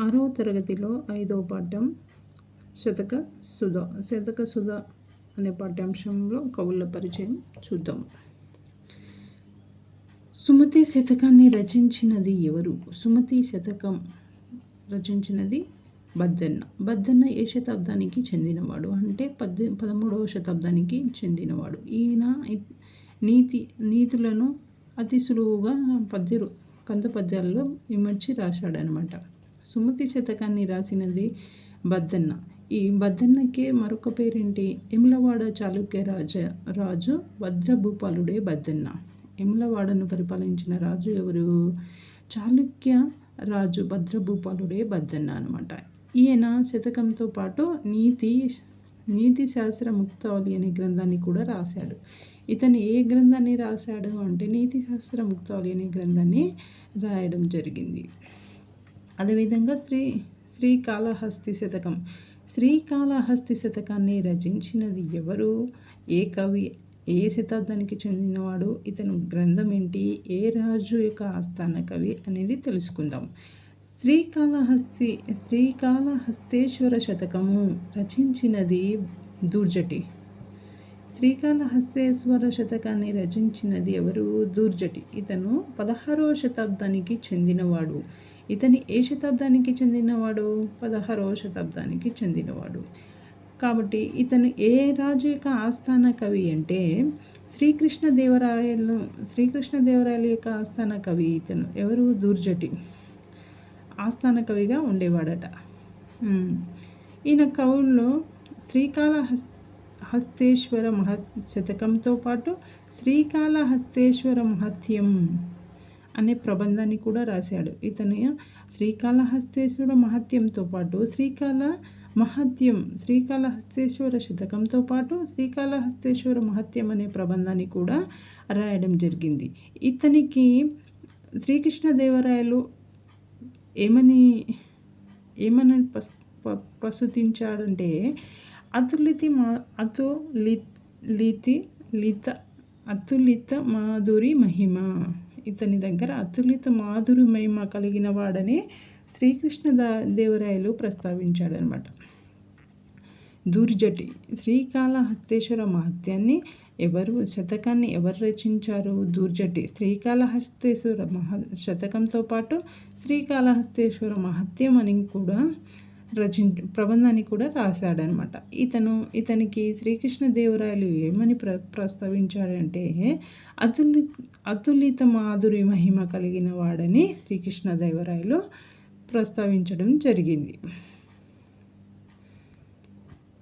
ఆరవ తరగతిలో ఐదవ పాఠం శతక సుధ. శతక సుధ అనే పాఠ్యాంశంలో కవుల పరిచయం చూద్దాం. సుమతి శతకాన్ని రచించినది ఎవరు? సుమతి శతకం రచించినది బద్దన్న. బద్దన్న ఏ శతాబ్దానికి చెందినవాడు? అంటే పద్దె పదమూడవ శతాబ్దానికి చెందినవాడు. ఈయన నీతి నీతులను అతి సులువుగా పద్య కంద పద్యాల్లో ఇమర్చి రాశాడనమాట సుమతి శతకాన్ని రాసినది బద్దన్న. ఈ బద్దన్నకే మరొక పేరేంటి? ఎమ్లవాడ చాళుక్య రాజ రాజు భద్రభూపాలుడే బద్దన్న. ఎమ్లవాడను పరిపాలించిన రాజు ఎవరు? చాళుక్య రాజు భద్రభూపాలుడే బద్దన్న అనమాట ఈయన శతకంతో పాటు నీతి నీతి శాస్త్ర ముక్తావళి అనే గ్రంథాన్ని కూడా రాశాడు. ఇతను ఏ గ్రంథాన్ని రాశాడు అంటే నీతి శాస్త్ర ముక్తావళి అనే గ్రంథాన్ని రాయడం జరిగింది. అదేవిధంగా శ్రీ శ్రీకాళహస్తి శతకం. శ్రీకాళహస్తి శతకాన్ని రచించినది ఎవరు? ఏ కవి ఏ శతాబ్దానికి చెందినవాడు? ఇతను గ్రంథం ఏంటి? ఏ రాజు యొక్క ఆస్థాన కవి అనేది తెలుసుకుందాం. శ్రీకాళహస్తి శ్రీకాళహస్తేశ్వర శతకము రచించినది దూర్జటి. శ్రీకాళహస్తేశ్వర శతకాన్ని రచించినది ఎవరు? దూర్జటి. ఇతను పదహారవ శతాబ్దానికి చెందినవాడు. ఇతని ఏ శతాబ్దానికి చెందినవాడు? పదహారవ శతాబ్దానికి చెందినవాడు. కాబట్టి ఇతను ఏ రాజు యొక్క ఆస్థాన కవి అంటే శ్రీకృష్ణ దేవరాయలు శ్రీకృష్ణ దేవరాయల యొక్క ఆస్థాన కవి ఇతను ఎవరు? దూర్జటి. ఆస్థాన కవిగా ఉండేవాడట. ఈయన కవుల్లో శ్రీకాళహస్త హస్తేశ్వర మహ శతకంతో పాటు శ్రీకాళహస్తేశ్వర మహత్యం అనే ప్రబంధాన్ని కూడా రాశాడు. ఇతను శ్రీకాళహస్తేశ్వర మహత్యంతో పాటు శ్రీకాళ మహత్యం శ్రీకాళహస్తేశ్వర శతకంతో పాటు శ్రీకాళహస్తేశ్వర మహత్యం అనే ప్రబంధాన్ని కూడా రాయడం జరిగింది. ఇతనికి శ్రీకృష్ణదేవరాయలు ఏమని ఏమని ప్రస్తుతించాడంటే అతులితి మా అతులితి లిత అతులిత మాధురి మహిమ ఇతని దగ్గర అతులిత మాధురి మహిమ కలిగిన వాడనే శ్రీకృష్ణ దేవరాయలు ప్రస్తావించాడనమాట దుర్జటి శ్రీకాళహస్తేశ్వర మహత్యాన్ని ఎవరు శతకాన్ని ఎవరు రచించారు? దూర్జటి శ్రీకాళహస్తేశ్వర మహా శతకంతో పాటు శ్రీకాళహస్తేశ్వర మహత్యం అని కూడా రచి ప్రబంధాన్ని కూడా రాశాడనమాట. ఇతను ఇతనికి శ్రీకృష్ణ దేవరాయలు ఏమని ప్ర ప్రస్తావించాడంటే అతులి అతులిత మాధురి మహిమ కలిగిన వాడని శ్రీకృష్ణ దేవరాయలు ప్రస్తావించడం జరిగింది.